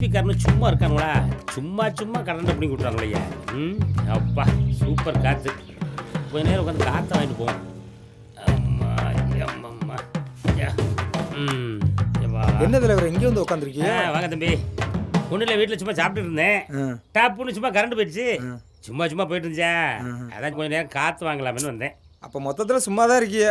காரனு சும்மா இருக்கானுங்களா? சும்மா சும்மா கரண்ட் பண்ணி விட்றாங்களே ம் அப்பா சூப்பர் காற்று கொஞ்ச நேரம் உட்காந்து காற்று வாங்கிட்டு போவோம் அம்மா அம்மம்மா ஐயா. ம். என்ன தலைவர் இங்கே வந்து உட்காந்துருக்கீங்க வாங்க தம்பி. ஒன்றும் இல்லை வீட்டில் சும்மா சாப்பிட்டுட்டு இருந்தேன். டாப்புன்னு சும்மா கரண்ட் போயிடுச்சு. சும்மா சும்மா போயிட்டு இருந்துச்சா அதான் கொஞ்ச நேரம் காற்று வாங்கலாமேன்னு வந்தேன். அப்போ மொத்தத்தில் சும்மா தான் இருக்கீங்க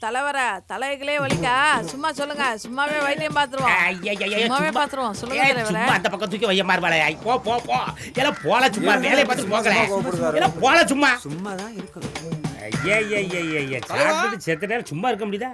தலைவர தலைகளே வலிக்கா. சும்மா சொல்லுங்க. சும்மாவே வைத்தியம் பாத்துருவோம் சும்மாவே பாத்துருவோம் சொல்லுங்க அந்த பக்கம் தூக்கி வைய மாறுபாளே போ போ போ ஏல போல சும்மா வேலையை பார்த்து போகல சும்மா போல சும்மா சும்மா தான் இருக்கணும் ஐயா ஐயா ஐயா ஐயா சாப்பிட்டு செத்த நேரம் சும்மா இருக்க முடியுதா